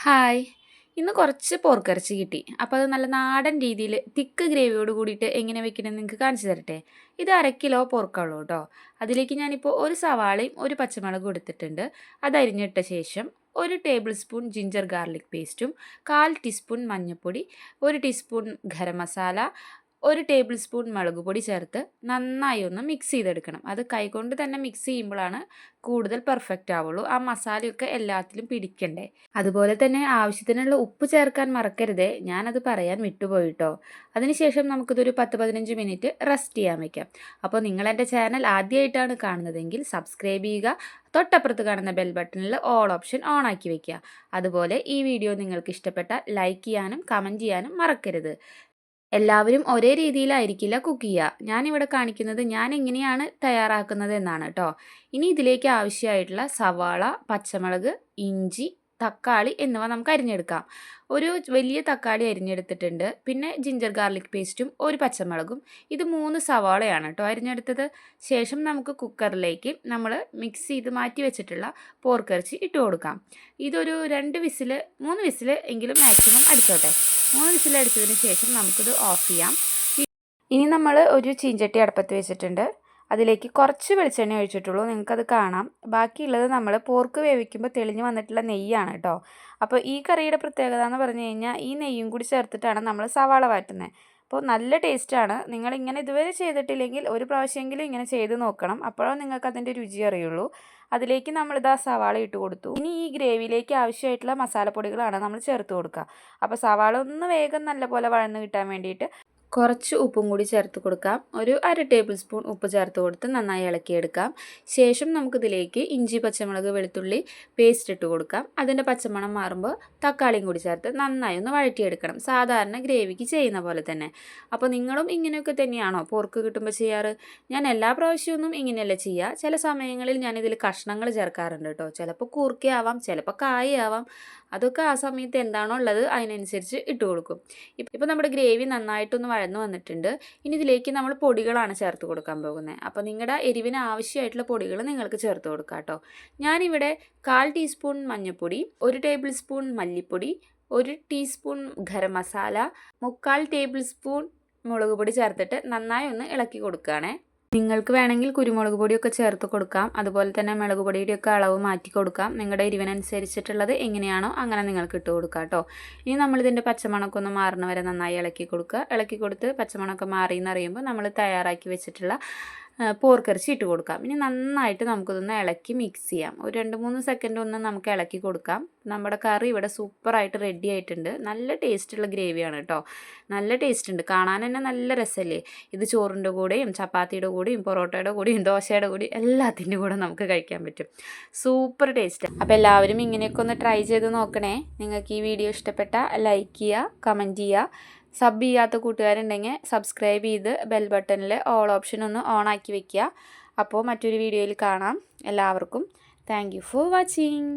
Hi. ഇന്ന് കുറച്ച് പോർക്കിറച്ചി കിട്ടി. അപ്പോൾ അത് നല്ല നാടൻ രീതിയിൽ തിക്ക് ഗ്രേവിയോട് കൂടിയിട്ട് എങ്ങനെ വെക്കണമെന്ന് നിങ്ങൾക്ക് കാണിച്ചു തരട്ടെ? ഇത് അര കിലോ പോർക്കുള്ളൂ കേട്ടോ. അതിലേക്ക് ഞാനിപ്പോൾ ഒരു സവാളയും ഒരു പച്ചമുളകും എടുത്തിട്ടുണ്ട്. അത് അരിഞ്ഞിട്ട ശേഷം ഒരു ടേബിൾ സ്പൂൺ ജിഞ്ചർ ഗാർലിക് പേസ്റ്റും കാൽ ടീസ്പൂൺ മഞ്ഞൾപ്പൊടി ഒരു ടീസ്പൂൺ ഗരം മസാല ഒരു ടേബിൾ സ്പൂൺ മുളക് പൊടി ചേർത്ത് നന്നായി ഒന്ന് മിക്സ് ചെയ്തെടുക്കണം. അത് കൈകൊണ്ട് തന്നെ മിക്സ് ചെയ്യുമ്പോഴാണ് കൂടുതൽ പെർഫെക്റ്റ് ആവുള്ളൂ. ആ മസാലയൊക്കെ എല്ലാത്തിലും പിടിക്കണ്ടേ. അതുപോലെ തന്നെ ആവശ്യത്തിനുള്ള ഉപ്പ് ചേർക്കാൻ മറക്കരുതേ. ഞാനത് പറയാൻ വിട്ടുപോയിട്ടോ. അതിനുശേഷം നമുക്കിതൊരു പത്ത് പതിനഞ്ച് മിനിറ്റ് റെസ്റ്റ് ചെയ്യാൻ വയ്ക്കാം അപ്പോൾ നിങ്ങൾ എന്റെ ചാനൽ ആദ്യമായിട്ടാണ് കാണുന്നതെങ്കിൽ സബ്സ്ക്രൈബ് ചെയ്യുക. തൊട്ടപ്പുറത്ത് കാണുന്ന ബെൽ ബട്ടണിൽ ഓൾ ഓപ്ഷൻ ഓൺ ആക്കി വയ്ക്കുക അതുപോലെ ഈ വീഡിയോ നിങ്ങൾക്ക് ഇഷ്ടപ്പെട്ട ലൈക്ക് ചെയ്യാനും കമന്റ് ചെയ്യാനും മറക്കരുത്. എല്ലാവരും ഒരേ രീതിയിലായിരിക്കില്ല കുക്ക് ചെയ്യുക. ഞാനിവിടെ കാണിക്കുന്നത് ഞാൻ എങ്ങനെയാണ് തയ്യാറാക്കുന്നത് എന്നാണ് കേട്ടോ ഇനി ഇതിലേക്ക് ആവശ്യമായിട്ടുള്ള സവാള പച്ചമുളക് ഇഞ്ചി തക്കാളി എന്നിവ നമുക്ക് അരിഞ്ഞെടുക്കാം. ഒരു വലിയ തക്കാളി അരിഞ്ഞെടുത്തിട്ടുണ്ട്. പിന്നെ ജിഞ്ചർ ഗാർലിക് പേസ്റ്റും ഒരു പച്ചമുളകും. ഇത് മൂന്ന് സവാളയാണ് കേട്ടോ അരിഞ്ഞെടുത്തത്. ശേഷം നമുക്ക് കുക്കറിലേക്ക് നമ്മൾ മിക്സ് ചെയ്ത് മാറ്റി വെച്ചിട്ടുള്ള പോർക്കിറച്ചി ഇട്ട് കൊടുക്കാം. ഇതൊരു രണ്ട് വിസിൽ മൂന്ന് വിസിൽ എങ്കിലും മാക്സിമം അടിച്ചോട്ടെ. മൂന്ന് വിസിൽ അടിച്ചതിന് ശേഷം നമുക്കിത് ഓഫ് ചെയ്യാം. ഇനി നമ്മൾ ഒരു ചീഞ്ചട്ടി അടുപ്പത്ത് വെച്ചിട്ടുണ്ട്. അതിലേക്ക് കുറച്ച് വെളിച്ചെണ്ണ ഒഴിച്ചിട്ടുള്ളൂ. നിങ്ങൾക്കത് കാണാം. ബാക്കിയുള്ളത് നമ്മൾ പോർക്ക് വേവിക്കുമ്പോൾ തെളിഞ്ഞ് വന്നിട്ടുള്ള നെയ്യാണ് കേട്ടോ അപ്പോൾ ഈ കറിയുടെ പ്രത്യേകത എന്ന് പറഞ്ഞു കഴിഞ്ഞാൽ ഈ നെയ്യും കൂടി ചേർത്തിട്ടാണ് നമ്മൾ സവാള വാറ്റുന്നത്. അപ്പോൾ നല്ല ടേസ്റ്റാണ് നിങ്ങൾ ഇങ്ങനെ ഇതുവരെ ചെയ്തിട്ടില്ലെങ്കിൽ ഒരു പ്രാവശ്യമെങ്കിലും ഇങ്ങനെ ചെയ്ത് നോക്കണം. അപ്പോഴാണ് നിങ്ങൾക്ക് അതിന്റെ രുചി അറിയുള്ളൂ. അതിലേക്ക് നമ്മളിതാ സവാള ഇട്ട് കൊടുത്തു. ഇനി ഈ ഗ്രേവിയിലേക്ക് ആവശ്യമായിട്ടുള്ള മസാലപ്പൊടികളാണ് നമ്മൾ ചേർത്ത് കൊടുക്കുക. അപ്പോൾ സവാള ഒന്ന് വേഗം നല്ലപോലെ വഴന്ന് കിട്ടാൻ വേണ്ടിയിട്ട് കുറച്ച് ഉപ്പും കൂടി ചേർത്ത് കൊടുക്കാം. ഒരു അര ടേബിൾ സ്പൂൺ ഉപ്പ് ചേർത്ത് കൊടുത്ത് നന്നായി ഇളക്കിയെടുക്കാം. ശേഷം നമുക്കിതിലേക്ക് ഇഞ്ചി പച്ചമുളക് വെളുത്തുള്ളി പേസ്റ്റ് ഇട്ട് കൊടുക്കാം. അതിന്റെ പച്ചമണം മാറുമ്പോൾ തക്കാളിയും കൂടി ചേർത്ത് നന്നായി ഒന്ന് വഴറ്റിയെടുക്കണം. സാധാരണ ഗ്രേവിക്ക് ചെയ്യുന്ന പോലെ തന്നെ. അപ്പോൾ നിങ്ങളും ഇങ്ങനെയൊക്കെ തന്നെയാണോ പോർക്ക് കിട്ടുമ്പോൾ ചെയ്യാറ്? ഞാൻ എല്ലാ പ്രാവശ്യമൊന്നും ഇങ്ങനെയല്ല ചെയ്യുക. ചില സമയങ്ങളിൽ ഞാനിതിൽ കഷ്ണങ്ങൾ ചേർക്കാറുണ്ട് കേട്ടോ. ചിലപ്പോൾ കൂർക്കയാവാം ചിലപ്പോൾ കായയാവാം. അതൊക്കെ ആ സമയത്ത് എന്താണോ ഉള്ളത് അതിനനുസരിച്ച് ഇട്ട് കൊടുക്കും. ഇപ്പോൾ നമ്മുടെ ഗ്രേവി നന്നായിട്ടൊന്ന് വഴന്നു വന്നിട്ടുണ്ട്. ഇനി ഇതിലേക്ക് നമ്മൾ പൊടികളാണ് ചേർത്ത് കൊടുക്കാൻ പോകുന്നത് അപ്പോൾ നിങ്ങളുടെ എരിവിന് ആവശ്യമായിട്ടുള്ള പൊടികൾ നിങ്ങൾക്ക് ചേർത്ത് കൊടുക്കാം കേട്ടോ. ഞാനിവിടെ കാൽ ടീസ്പൂൺ മഞ്ഞൾപ്പൊടി ഒരു ടേബിൾ സ്പൂൺ മല്ലിപ്പൊടി ഒരു ടീസ്പൂൺ ഗരം മസാല മുക്കാൽ ടേബിൾ സ്പൂൺ മുളക് പൊടി ചേർത്തിട്ട് നന്നായി ഒന്ന് ഇളക്കി കൊടുക്കുകയാണേ നിങ്ങൾക്ക് വേണമെങ്കിൽ കുരുമുളക് പൊടിയൊക്കെ ചേർത്ത് കൊടുക്കാം. അതുപോലെ തന്നെ മുളക് പൊടിയുടെയൊക്കെ അളവ് മാറ്റി കൊടുക്കാം. നിങ്ങളുടെ എരിവിനനുസരിച്ചിട്ടുള്ളത് എങ്ങനെയാണോ അങ്ങനെ നിങ്ങൾക്ക് ഇട്ട് കൊടുക്കാം കേട്ടോ. ഇനി നമ്മളിതിന്റെ പച്ചമണമൊക്കെ ഒന്ന് മാറുന്ന വരെ നന്നായി ഇളക്കി കൊടുക്കുക. ഇളക്കി കൊടുത്ത് പച്ചമണമൊക്കെ മാറി എന്നറിയുമ്പോൾ നമ്മൾ തയ്യാറാക്കി വെച്ചിട്ടുള്ള പോർക്കിറച്ചി ഇട്ട് കൊടുക്കാം. ഇനി നന്നായിട്ട് നമുക്കിതൊന്ന് ഇളക്കി മിക്സ് ചെയ്യാം. ഒരു രണ്ട് മൂന്ന് സെക്കൻഡ് ഒന്ന് നമുക്ക് ഇളക്കി കൊടുക്കാം. നമ്മുടെ കറി ഇവിടെ സൂപ്പറായിട്ട് റെഡി ആയിട്ടുണ്ട്. നല്ല ടേസ്റ്റുള്ള ഗ്രേവിയാണ് കേട്ടോ നല്ല ടേസ്റ്റ് ഉണ്ട്. കാണാൻ തന്നെ നല്ല രസമല്ലേ ഇത് ചോറിന്റെ കൂടെയും ചപ്പാത്തിയുടെ കൂടെയും പൊറോട്ടയുടെ കൂടെയും ദോശയുടെ കൂടെയും എല്ലാത്തിന്റെ കൂടെ നമുക്ക് കഴിക്കാൻ പറ്റും. സൂപ്പർ ടേസ്റ്റ് അപ്പോൾ എല്ലാവരും ഇങ്ങനെയൊക്കെ ഒന്ന് ട്രൈ ചെയ്ത് നോക്കണേ. നിങ്ങൾക്ക് ഈ വീഡിയോ ഇഷ്ടപ്പെട്ട ലൈക്ക് ചെയ്യുക കമന്റ് ചെയ്യുക. സബ് ചെയ്യാത്ത കൂട്ടുകാരുണ്ടെങ്കിൽ സബ്സ്ക്രൈബ് ചെയ്ത് ബെൽ ബട്ടണിൽ ഓൾ ഓപ്ഷൻ ഒന്ന് ഓൺ ആക്കി വെക്കുക. അപ്പോൾ മറ്റൊരു വീഡിയോയിൽ കാണാം. എല്ലാവർക്കും താങ്ക് ഫോർ വാച്ചിങ്